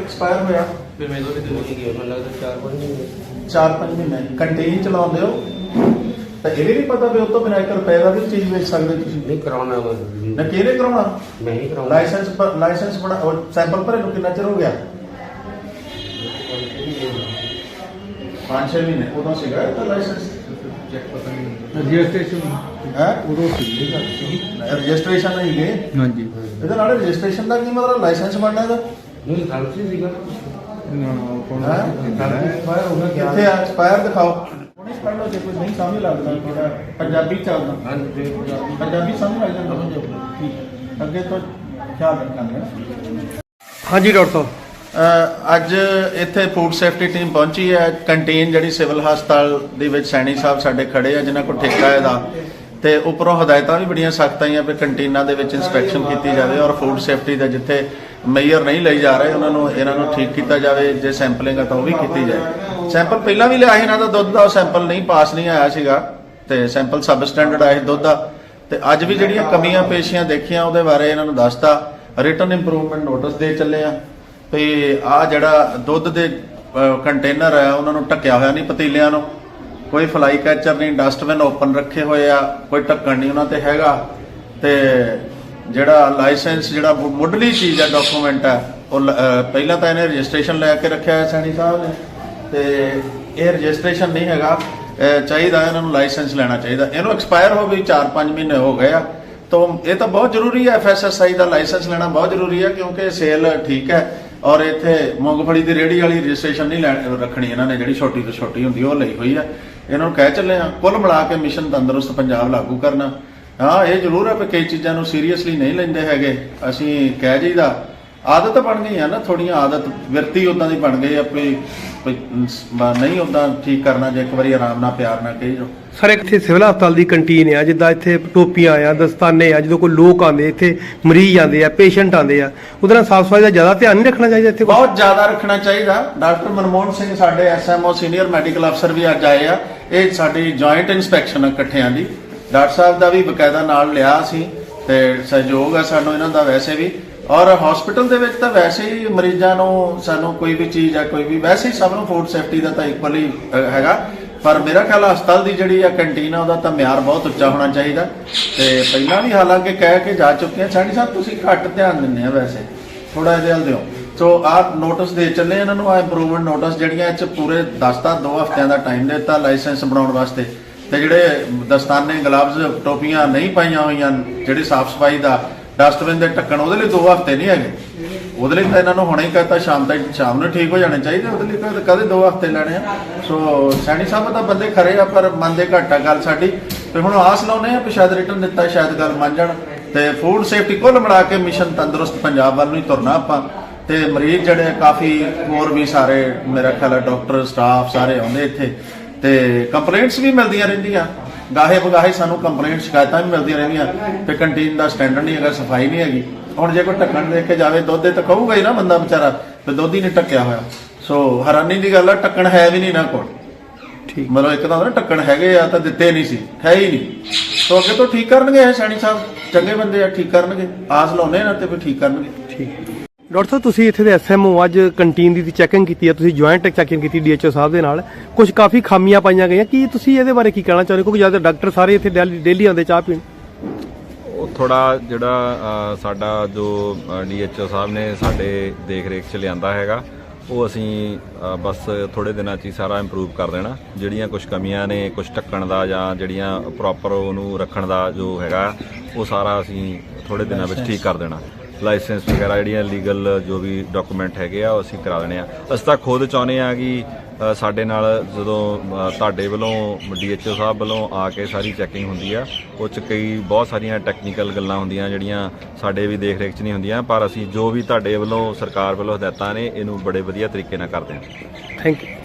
Expire ਹੋਇਆ। ਫਿਰ ਮੈਂ ਉਹਦੇ ਦੋ ਨਹੀਂ ਗਿਆ ਮੈਨੂੰ ਲੱਗਦਾ 4 5 ਮਹੀਨੇ। 4-5 ਮਹੀਨੇ। ਕੰਟੀਨ ਚਲਾਉਂਦੇ ਹੋ। ਤਾਂ ਇਹ ਵੀ ਨਹੀਂ ਪਤਾ ਵੀ ਉਹ ਤੋਂ ਬਿਨਾਂ 1 ਰੁਪਏ ਦਾ ਵੀ ਚੀਜ਼ ਵੇਚ ਸਕਦੇ ਤੁਸੀਂ। ਨਹੀਂ ਕਰਾਉਣਾ ਮੈਂ ਨਾ ਕਿਹਨੇ ਕਰਾਉਣਾ? ਮੈਂ ਹੀ ਕਰਾਉਣਾ। ਲਾਇਸੈਂਸ ਪਰ ਲਾਇਸੈਂਸ ਬਣਾ ਸੈਂਪਲ ਭਰੇ ਨੂੰ ਕਿੰਨਾ ਚਿਰ ਹੋ ਗਿਆ? 5-6 ਮਹੀਨੇ। ਉਦੋਂ ਸੀਗਾ ਇਹਦਾ ਲਾਇਸੈਂਸ ਚੈੱਕ ਪਤਾ ਨਹੀਂ ਰਜਿਸਟ੍ਰੇਸ਼ਨ ਹੈ? ਉਦੋਂ ਸੀ ਰਜਿਸਟ੍ਰੇਸ਼ਨ ਨਹੀਂ ਗਏ ਹਾਂਜੀ। ਇਹਦੇ ਨਾਲ ਰਜਿਸਟ੍ਰੇਸ਼ਨ ਦਾ ਕੀ ਮਤਲਬ? ਲਾਇਸੈਂਸ ਬਣਨਾ ਇਹਦਾ? ਨਹੀਂ ਗੱਲ ਸੀ ਸੀਗਾ? ਨਾ ਕੋਣ ਹੈਂ? ਐਕਸਪਾਇਰ ਹੋ ਗਿਆ। ਕਿੱਥੇ ਆ? ਐਕਸਪਾਇਰ ਦਿਖਾਓ। ਹੁਣੇ ਪੜ੍ਹ ਲਓ ਜੇ ਕੋਈ ਨਹੀਂ ਸਮਝ ਲੱਗਦਾ ਥੋੜਾ ਪੰਜਾਬੀ ਚੱਲਦਾ। ਹਾਂਜੀ। ਪੰਜਾਬੀ ਪੰਜਾਬੀ ਸਮਝ ਲੱਗ ਜਾਂਦਾ। ਠੀਕ। ਹੈ। ਅੱਗੇ ਤੋਂ ਖਿਆਲ ਰੱਖਾਂਗੇ। ਹਾਂਜੀ ਡਾਕਟਰ ਸਾਹਿਬ। ਅੱਜ ਇੱਥੇ ਫੂਡ ਸੇਫਟੀ ਟੀਮ ਪਹੁੰਚੀ ਹੈ। ਕੰਟੀਨ ਜਿਹੜੀ ਸਿਵਲ ਹਸਪਤਾਲ ਦੇ ਵਿੱਚ ਸੈਣੀ ਸਾਹਿਬ ਸਾਡੇ ਖੜੇ ਆ, ਜਿਨ੍ਹਾਂ ਕੋਲ ਠੇਕਾ ਹੈ ਦਾ ਤੇ ਉੱਪਰੋਂ ਹਦਾਇਤਾਂ ਵੀ ਬੜੀਆਂ ਸਖਤ ਆਈਆਂ ਵੀ ਕੰਟੀਨਾਂ ਦੇ ਵਿੱਚ ਇਨਸਪੈਕਸ਼ਨ ਕੀਤੀ ਜਾਵੇ ਔਰ ਫੂਡ ਸੇਫਟੀ ਦਾ ਜਿੱਥੇ ਮੇਜਰ ਨਹੀਂ ਲਈ ਜਾ ਰਹੇ, ਉਹਨਾਂ ਨੂੰ, ਇਹਨਾਂ ਨੂੰ ਠੀਕ ਕੀਤਾ ਜਾਵੇ, ਜੇ ਸੈਂਪਲਿੰਗ ਆ ਤਾਂ ਉਹ ਵੀ ਕੀਤੀ ਜਾਏ। ਸੈਂਪਲ ਪਹਿਲਾਂ ਵੀ ਲਿਆ ਸੀ ਇਹਨਾਂ ਦਾ, ਦੁੱਧ ਦਾ ਉਹ ਸੈਂਪਲ ਨਹੀਂ ਪਾਸ ਨਹੀਂ ਆਇਆ ਸੀਗਾ। ਤੇ ਸੈਂਪਲ ਸਬ ਸਟੈਂਡਰਡ ਆਇਆ ਦੁੱਧ ਦਾ। ਤੇ ਅੱਜ ਵੀ ਜਿਹੜੀਆਂ ਕਮੀਆਂ ਪੇਸ਼ੀਆਂ ਦੇਖੀਆਂ, ਉਹਦੇ ਬਾਰੇ ਇਹਨਾਂ ਨੂੰ ਦੱਸਤਾ। ਰਿਟਰਨ ਇੰਪਰੂਵਮੈਂਟ ਨੋਟਿਸ ਦੇ ਚੱਲੇ ਆ। ਵੀ ਆ ਜਿਹੜਾ ਦੁੱਧ ਦੇ ਕੰਟੇਨਰ ਹੈ ਉਹਨਾਂ ਨੂੰ ਢੱਕਿਆ ਹੋਇਆ ਨਹੀਂ ਪਤੀਲਿਆਂ ਨੂੰ। ਕੋਈ ਫਲਾਈ ਕੈਚਰ ਨਹੀਂ ਡਸਟਬਿਨ ਓਪਨ ਰੱਖੇ ਹੋਏ ਆ, ਕੋਈ ਢੱਕਣ ਨਹੀਂ ਉਹਨਾਂ ਤੇ ਹੈਗਾ। ਤੇ ਜਿਹੜਾ ਲਾਇਸੈਂਸ ਜਿਹੜਾ ਮੁੱਢਲੀ ਚੀਜ਼ ਹੈ ਡਾਕੂਮੈਂਟ ਹੈ ਉਹ ਲ- ਪਹਿਲਾਂ ਤਾਂ ਇਹਨੇ ਰਜਿਸਟ੍ਰੇਸ਼ਨ ਲੈ ਕੇ ਰੱਖਿਆ ਹੈ ਸੈਣੀ ਸਾਹਿਬ ਨੇ। ਤੇ ਇਹ ਰਜਿਸਟ੍ਰੇਸ਼ਨ ਨਹੀਂ ਹੈਗਾ। ਚਾਹੀਦਾ ਇਹਨਾਂ ਨੂੰ ਲਾਇਸੈਂਸ ਲੈਣਾ ਚਾਹੀਦਾ। ਇਹਨੂੰ ਐਕਸਪਾਇਰ ਹੋ ਗਈ 4-5 ਮਹੀਨੇ ਹੋ ਗਏ ਆ। ਤਾਂ ਇਹ ਤਾਂ ਬਹੁਤ ਜ਼ਰੂਰੀ ਹੈ ਐਫਐਸਐਸਆਈ ਦਾ ਲਾਇਸੈਂਸ ਲੈਣਾ ਬਹੁਤ ਜ਼ਰੂਰੀ ਹੈ ਕਿਉਂਕਿ ਸੇਲ ਠੀਕ ਹੈ। ਔਰ ਇੱਥੇ ਮੂੰਗਫਲੀ ਦੀ ਰੇੜੀ ਵਾਲੀ ਰਜਿਸਟ੍ਰੇਸ਼ਨ ਨਹੀਂ ਲੈਣ ਰੱਖਣੀ ਇਹਨਾਂ ਨੇ, ਜਿਹੜੀ ਛੋਟੀ ਤੋਂ ਛੋਟੀ ਹੁੰਦੀ ਉਹ ਲਈ ਹੋਈ ਹੈ ਇਹਨਾਂ ਨੂੰ ਕਹਿ ਚੱਲੇ ਆ, ਕੁੱਲ ਮਿਲਾ ਕੇ ਮਿਸ਼ਨ ਤੰਦਰੁਸਤ ਪੰਜਾਬ ਲਾਗੂ ਕਰਨਾ। ਹਾਂ, ਇਹ ਜ਼ਰੂਰ ਹੈ ਕਿ ਕਈ ਚੀਜ਼ਾਂ ਨੂੰ ਸੀਰੀਅਸਲੀ ਨਹੀਂ ਲੈਂਦੇ ਹੈਗੇ। ਅਸੀਂ ਕਹਿ ਜੀਦਾ ਆਦਤ ਬਣ ਗਈ ਆ ਨਾ ਥੋੜੀਆਂ ਆਦਤ ਵਿਰਤੀ ਉਦਾਂ ਦੀ ਬਣ ਗਈ ਆ ਨਹੀਂ ਉਦਾਂ ਠੀਕ ਕਰਨਾ ਜੇ ਇੱਕ ਵਾਰੀ ਆਰਾਮ ਨਾਲ ਪਿਆਰ ਨਾਲ ਕਹੀ ਜਾਓ। ਸਰ ਇੱਥੇ ਸਿਵਲ ਹਸਪਤਾਲ ਦੀ ਕੰਟੀਨ ਆ ਜਿੱਦਾਂ ਇੱਥੇ ਟੋਪੀਆਂ ਆ ਦਸਤਾਨੇ ਆ ਜਦੋਂ ਕੋਈ ਲੋਕ ਆਉਂਦੇ ਇੱਥੇ ਮਰੀਜ਼ ਆਉਂਦੇ ਆ ਪੇਸ਼ੈਂਟ ਆਉਂਦੇ ਆ ਉਹਦੇ ਨਾਲ ਸਾਫ਼ ਸਫ਼ਾਈ ਦਾ ਜ਼ਿਆਦਾ ਧਿਆਨ ਨਹੀਂ ਰੱਖਣਾ ਚਾਹੀਦਾ ਇੱਥੇ ਬਹੁਤ ਜ਼ਿਆਦਾ ਰੱਖਣਾ ਚਾਹੀਦਾ। ਡਾਕਟਰ ਮਨਮੋਹਨ ਸਿੰਘ ਸਾਡੇ ਐਸਐਮਓ ਸੀਨੀਅਰ ਮੈਡੀਕਲ ਅਫਸਰ ਵੀ ਅੱਜ ਆਏ ਆ। ਇਹ ਸਾਡੀ ਜੁਆਇੰਟ ਇਨਸਪੈਕਸ਼ਨ ਇਕੱਠਿਆਂ ਦੀ। ਡਾਕਟਰ ਸਾਹਿਬ ਦਾ ਵੀ ਬਕਾਇਦਾ ਨਾਲ ਲਿਆ ਸੀ ਤੇ ਸਹਿਯੋਗ ਹੈ ਸਾਨੂੰ ਇਹਨਾਂ ਦਾ ਵੈਸੇ ਵੀ। ਔਰ ਹਸਪੀਟਲ ਦੇ ਵਿੱਚ ਤਾਂ ਵੈਸੇ ਹੀ ਮਰੀਜ਼ਾਂ ਨੂੰ ਸਾਨੂੰ ਕੋਈ ਵੀ ਚੀਜ਼ ਆ ਕੋਈ ਵੀ, ਵੈਸੇ ਹੀ ਸਭ ਨੂੰ ਫੂਡ ਸੇਫਟੀ ਦਾ ਤਾਂ ਇਕੁਅਲੀ ਹੈਗਾ। ਪਰ ਮੇਰਾ ਖਿਆਲ ਹਸਪਤਾਲ ਦੀ ਜਿਹੜੀ ਆ ਕੰਟੀਨ ਆ, ਉਹਦਾ ਤਾਂ ਮਿਆਰ ਬਹੁਤ ਉੱਚਾ ਹੋਣਾ ਚਾਹੀਦਾ। ਤੇ ਪਹਿਲਾਂ ਵੀ ਹਾਲਾਂਕਿ ਕਹਿ ਕੇ ਜਾ ਚੁੱਕੇ ਆ ਸਾਡੀ ਸਾਹਿਬ, ਤੁਸੀਂ ਘੱਟ ਧਿਆਨ ਦਿੰਦੇ ਆ ਵੈਸੇ। ਥੋੜਾ ਜਿਹਾ ਵੱਲ ਦਿਓ। ਸੋ, ਆਹ ਨੋਟਿਸ ਦੇ ਚੱਲੇ ਇਹਨਾਂ ਨੂੰ ਆ ਇੰਪਰੂਵਮੈਂਟ ਨੋਟਿਸ ਜਿਹੜੀਆਂ ਇਹ ਚ ਪੂਰੇ 10 ਤਾਂ 2 ਹਫ਼ਤਿਆਂ ਦਾ ਟਾਈਮ ਦਿੱਤਾ ਲਾਇਸੈਂਸ ਬਣਾਉਣ ਵਾਸਤੇ। ਤੇ ਜਿਹੜੇ ਦਸਤਾਨੇ ਗਲਵਜ਼ ਟੋਪੀਆਂ ਨਹੀਂ ਪਾਈਆਂ ਹੋਈਆਂ, ਜਿਹੜੇ ਸਾਫ਼ ਸਫ਼ਾਈ ਦਾ ਡਸਟਬਿਨ ਦੇ ਢੱਕਣ ਉਹਦੇ ਲਈ 2 ਹਫ਼ਤੇ ਨਹੀਂ ਹੈਗੇ। ਉਹਦੇ ਲਈ ਤਾਂ ਇਹਨਾਂ ਨੂੰ ਹੁਣੇ ਹੀ ਕਹਤਾ, ਸ਼ਾਮ ਤੱਕ ਸ਼ਾਮ ਨੂੰ ਠੀਕ ਹੋ ਜਾਣੇ ਚਾਹੀਦੇ, ਉਹਦੇ ਲਈ ਤਾਂ ਕਦੇ 2 ਹਫ਼ਤੇ ਲੈਣੇ ਆ। ਸੋ ਸੈਣੀ ਸਾਹਿਬ ਤਾਂ ਬੰਦੇ ਖਰੇ ਆ, ਪਰ ਮੰਨਦੇ ਘੱਟ ਆ ਗੱਲ ਸਾਡੀ। ਤੇ ਹੁਣ ਆਸ ਲਾਉਨੇ ਆ ਕਿ ਸ਼ਾਇਦ ਰਿਟਰਨ ਦਿੱਤਾ, ਸ਼ਾਇਦ ਗੱਲ ਮੰਨ ਜਾਣ। ਤੇ ਫੂਡ ਸੇਫਟੀ ਕੁੱਲ ਮਿਲਾ ਕੇ ਮਿਸ਼ਨ ਤੰਦਰੁਸਤ ਪੰਜਾਬ ਵੱਲ ਨੂੰ ਹੀ ਤੁਰਨਾ ਆਪਾਂ। ਤੇ ਮਰੀਜ਼ ਜਿਹੜੇ ਕਾਫੀ ਹੋਰ ਵੀ ਸਾਰੇ, ਮੇਰਾ ਖਿਆਲ ਹੈ ਡਾਕਟਰ ਸਟਾਫ ਸਾਰੇ ਆਉਂਦੇ ਇੱਥੇ। ਤੇ ਕੰਪਲੇਂਟਸ ਵੀ ਮਿਲਦੀਆਂ ਰਹਿੰਦੀਆਂ। ਗਾਹੇ ਬਗਾਹੇ ਸਾਨੂੰ ਕੰਪਲੇਂਟ ਸ਼ਿਕਾਇਤਾਂ ਵੀ ਮਿਲਦੀਆਂ ਰਹਿੰਦੀਆਂ ਤੇ ਕੰਟੀਨ ਦਾ ਸਟੈਂਡਰਡ ਨਹੀਂ ਹੈਗਾ ਸਫ਼ਾਈ ਨਹੀਂ ਹੈਗੀ। ਹੁਣ ਜੇ ਕੋਈ ਢੱਕਣ ਦੇਖ ਕੇ ਜਾਵੇ ਦੁੱਧ ਦੇ ਤਾਂ ਕਹੂਗਾ ਹੀ ਨਾ ਬੰਦਾ ਵਿਚਾਰਾ ਤੇ ਦੁੱਧ ਹੀ ਨਹੀਂ ਟੱਕਿਆ ਹੋਇਆ। ਸੋ ਹੈਰਾਨੀ ਦੀ ਗੱਲ ਆ ਢੱਕਣ ਹੈ ਵੀ ਨਹੀਂ ਨਾ ਕੋਲ। ਠੀਕ। ਮਤਲਬ ਇੱਕ ਤਾਂ ਨਾ ਢੱਕਣ ਹੈਗੇ ਆ ਤਾਂ ਦਿੱਤੇ ਨਹੀਂ ਸੀ ਹੈ ਹੀ ਨਹੀਂ। ਸੋ ਅੱਗੇ ਤੋਂ ਠੀਕ ਕਰਨਗੇ ਇਹ ਸੈਣੀ ਸਾਹਿਬ? ਚੰਗੇ ਬੰਦੇ ਆ ਠੀਕ ਕਰਨਗੇ। ਆਸ ਲਾਉਨੇ ਨਾ ਤੇ ਫਿਰ ਠੀਕ ਕਰਨਗੇ। ਠੀਕ। ਡਾਕਟਰ ਸਾਹਿਬ ਤੁਸੀਂ ਇੱਥੇ ਦੇ ਐਸਐਮਓ ਅੱਜ ਕੰਟੀਨ ਦੀ ਚੈਕਿੰਗ ਕੀਤੀ ਹੈ ਤੁਸੀਂ ਜੁਆਇੰਟ ਚੈਕਿੰਗ ਕੀਤੀ ਡੀਐਚਓ ਸਾਹਿਬ ਦੇ ਨਾਲ। ਕੁਝ ਕਾਫੀ ਖਾਮੀਆਂ ਪਾਈਆਂ ਗਈਆਂ ਕੀ ਤੁਸੀਂ ਇਹਦੇ ਬਾਰੇ ਕੀ ਕਹਿਣਾ ਚਾਹੁੰਦੇ ਹੋ? ਕਿਉਂਕਿ ਜ਼ਿਆਦਾ ਡਾਕਟਰ ਸਾਰੇ ਇੱਥੇ ਡੇਲੀ ਆਉਂਦੇ ਚਾਹ ਪੀਣ। ਉਹ ਥੋੜਾ ਜਿਹੜਾ ਸਾਡਾ ਜੋ ਡੀਐਚਓ ਸਾਹਿਬ ਨੇ ਸਾਡੇ ਦੇਖ ਰੇਖ ਚ ਲਿਆਂਦਾ ਹੈਗਾ ਉਹ ਅਸੀਂ ਬਸ ਥੋੜੇ ਦਿਨਾਂ ਚ ਹੀ ਸਾਰਾ ਇੰਪਰੂਵ ਕਰ ਦੇਣਾ। ਜਿਹੜੀਆਂ ਕੁਝ ਕਮੀਆਂ ਨੇ ਕੁਝ ਢੱਕਣ ਦਾ ਜਾਂ ਜਿਹੜੀਆਂ ਪ੍ਰੋਪਰ ਉਹਨੂੰ ਰੱਖਣ ਦਾ ਜੋ ਹੈਗਾ ਉਹ ਸਾਰਾ ਅਸੀਂ ਥੋੜੇ ਦਿਨਾਂ ਵਿੱਚ ਠੀਕ ਕਰ ਦੇਣਾ। ਲਾਇਸੈਂਸ ਵਗੈਰਾ ਜਿਹੜੀਆਂ ਲੀਗਲ ਜੋ ਵੀ ਡਾਕੂਮੈਂਟ ਹੈਗੇ ਆ, ਉਹ ਅਸੀਂ ਕਰਾ ਦੇਣੇ ਆ। ਅਸੀਂ ਤਾਂ ਖੁਦ ਚਾਹੁੰਦੇ ਆ ਕਿ ਸਾਡੇ ਨਾਲ ਜਦੋਂ ਤੁਹਾਡੇ ਵੱਲੋਂ, ਡੀਐਚਓ ਸਾਹਿਬ ਵੱਲੋਂ ਆ ਕੇ ਸਾਰੀ ਚੈਕਿੰਗ ਹੁੰਦੀ ਆ, ਉਹ ਚ ਕਈ ਬਹੁਤ ਸਾਰੀਆਂ ਟੈਕਨੀਕਲ ਗੱਲਾਂ ਹੁੰਦੀਆਂ ਜਿਹੜੀਆਂ ਸਾਡੇ ਵੀ ਦੇਖ ਰੇਖ ਚ ਨਹੀਂ ਹੁੰਦੀਆਂ, ਪਰ ਅਸੀਂ ਜੋ ਵੀ ਤੁਹਾਡੇ ਵੱਲੋਂ ਸਰਕਾਰ ਵੱਲੋਂ ਹਦਾਇਤਾਂ ਨੇ, ਇਹਨੂੰ ਬੜੇ ਵਧੀਆ ਤਰੀਕੇ ਨਾਲ ਕਰਦੇ ਹਾਂ ਥੈਂਕ ਯੂ